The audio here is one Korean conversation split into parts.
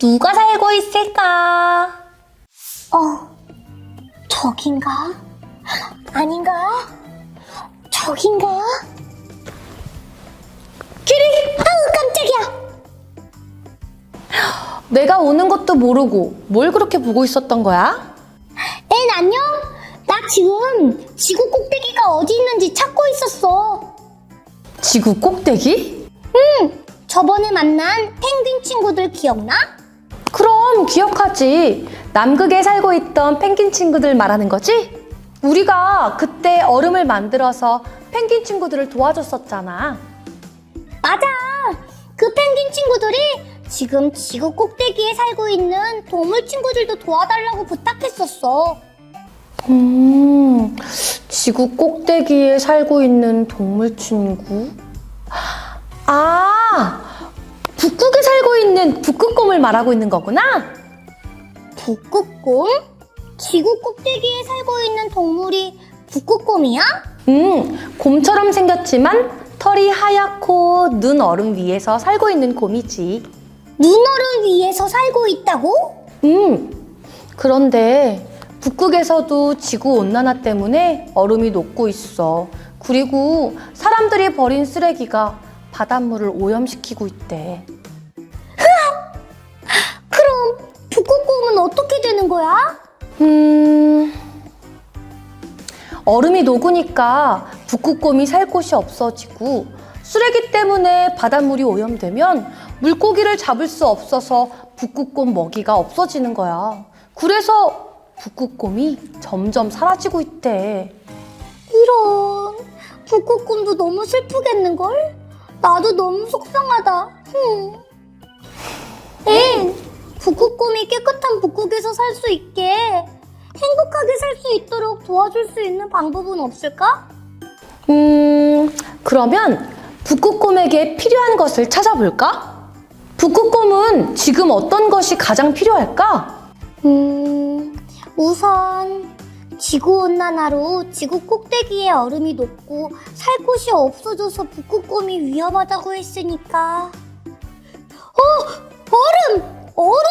누가 살고 있을까? 어, 저긴가? 아닌가? 저긴가? 키리! 아우, 깜짝이야! 내가 오는 것도 모르고 뭘 그렇게 보고 있었던 거야? 엔, 안녕? 나 지금 지구 꼭대기가 어디 있는지 찾고 있었어. 지구 꼭대기? 응, 저번에 만난 펭귄 친구들 기억나? 그럼 기억하지. 남극에 살고 있던 펭귄 친구들 말하는 거지? 우리가 그때 얼음을 만들어서 펭귄 친구들을 도와줬었잖아. 맞아! 그 펭귄 친구들이 지금 지구 꼭대기에 살고 있는 동물 친구들도 도와달라고 부탁했었어. 음, 지구 꼭대기에 살고 있는 동물 친구? 아, 살고 있는 북극곰을 말하고 있는 거구나? 북극곰? 지구 꼭대기에 살고 있는 동물이 북극곰이야? 음, 곰처럼 생겼지만 털이 하얗고 눈 얼음 위에서 살고 있는 곰이지. 눈얼을 위해서 살고 있다고? 음, 그런데 북극에서도 지구 온난화 때문에 얼음이 녹고 있어. 그리고 사람들이 버린 쓰레기가 바닷물을 오염시키고 있대. 거야? 음, 얼음이 녹으니까 북극곰이 살 곳이 없어지고 쓰레기 때문에 바닷물이 오염되면 물고기를 잡을 수 없어서 북극곰 먹이가 없어지는 거야. 그래서 북극곰이 점점 사라지고 있대. 이런 북극곰도 너무 슬프겠는걸? 나도 너무 속상하다. 흠. 엔, 북극곰이 깨끗한 북극에서 살 수 있게 행복하게 살 수 있도록 도와줄 수 있는 방법은 없을까? 음, 그러면 북극곰에게 필요한 것을 찾아볼까? 북극곰은 지금 어떤 것이 가장 필요할까? 음, 우선 지구온난화로 지구 꼭대기에 얼음이 녹고 살 곳이 없어져서 북극곰이 위험하다고 했으니까 어! 얼음! 필요해!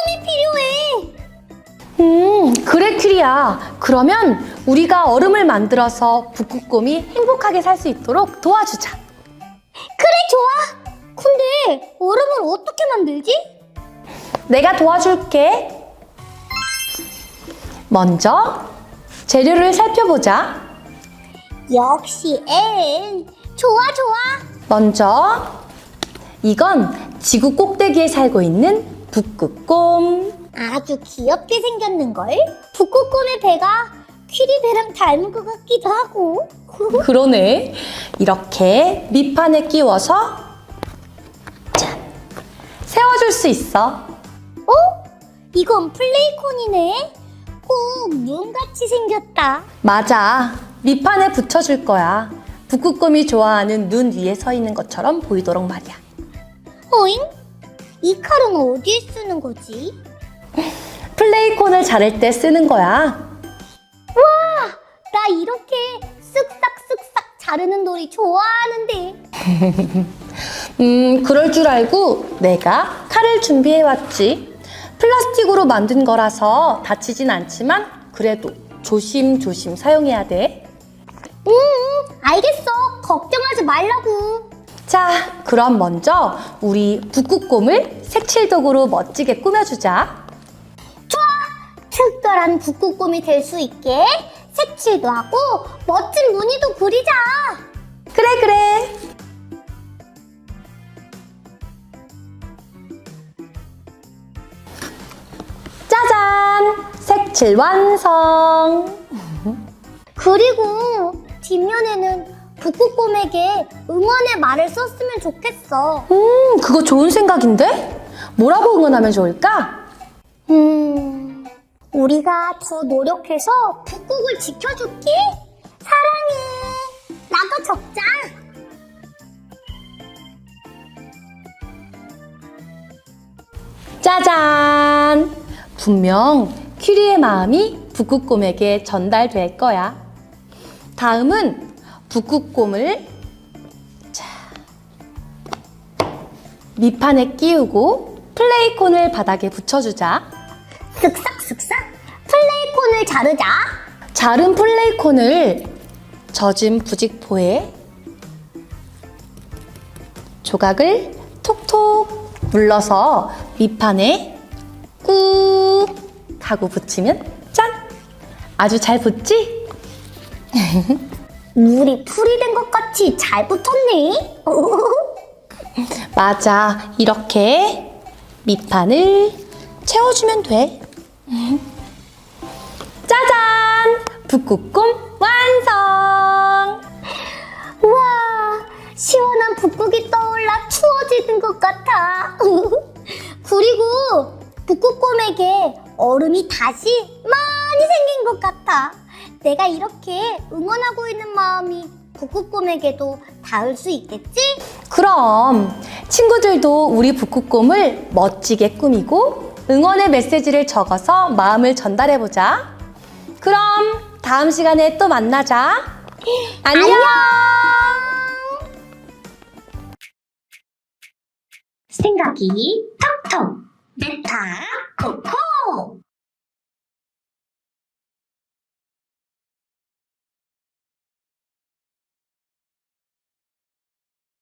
음, 그래, 큐리야. 그러면 우리가 얼음을 만들어서 북극곰이 행복하게 살 수 있도록 도와주자. 그래 좋아! 근데 얼음을 어떻게 만들지? 내가 도와줄게. 먼저 재료를 살펴보자. 역시 앤 좋아 좋아 먼저 이건 지구 꼭대기에 살고 있는 북극곰. 아주 귀엽게 생겼는걸? 북극곰의 배가 퀴리배랑 닮은 것 같기도 하고 그러네. 이렇게 밑판에 끼워서 짠 세워줄 수 있어. 어? 이건 플레이콘이네 꼭 눈같이 생겼다 맞아. 밑판에 붙여줄 거야. 북극곰이 좋아하는 눈 위에 서 있는 것처럼 보이도록 말이야. 어잉? 이 칼은 어디에 쓰는 거지? 플레이콘을 자를 때 쓰는 거야. 나 이렇게 쓱싹쓱싹 자르는 놀이 좋아하는데 음, 그럴 줄 알고 내가 칼을 준비해왔지. 플라스틱으로 만든 거라서 다치진 않지만 그래도 조심조심 사용해야 돼. 응 알겠어 걱정하지 말라고 자, 그럼 먼저 우리 북극곰을 색칠도구로 멋지게 꾸며주자. 특별한 북극곰이 될 수 있게 색칠도 하고 멋진 무늬도 그리자. 그래, 그래. 짜잔! 색칠 완성! 그리고 뒷면에는 북극곰에게 응원의 말을 썼으면 좋겠어. 음, 그거 좋은 생각인데? 뭐라고 응원하면 좋을까? 음, 우리가 더 노력해서 북극을 지켜줄게. 사랑해. 나도 적자. 짜잔! 분명 큐리의 마음이 북극곰에게 전달될 거야. 다음은 북극곰을 자, 밑판에 끼우고 플레이콘을 바닥에 붙여주자. 쓱싹 플레이콘을 자르자. 자른 플레이콘을 젖은 부직포에 조각을 톡톡 눌러서 밑판에 꾹 하고 붙이면 짠! 아주 잘 붙지? 물이 풀이 된 것 같이 잘 붙었네. 맞아. 이렇게 밑판을 채워주면 돼. 짜잔! 북극곰 완성! 우와, 시원한 북극이 떠올라 추워지는 것 같아. 그리고 북극곰에게 얼음이 다시 많이 생긴 것 같아. 내가 이렇게 응원하고 있는 마음이 북극곰에게도 닿을 수 있겠지? 그럼 친구들도 우리 북극곰을 멋지게 꾸미고 응원의 메시지를 적어서 마음을 전달해보자. 그럼 다음 시간에 또 만나자. 안녕! 생각이 톡톡 메타 코코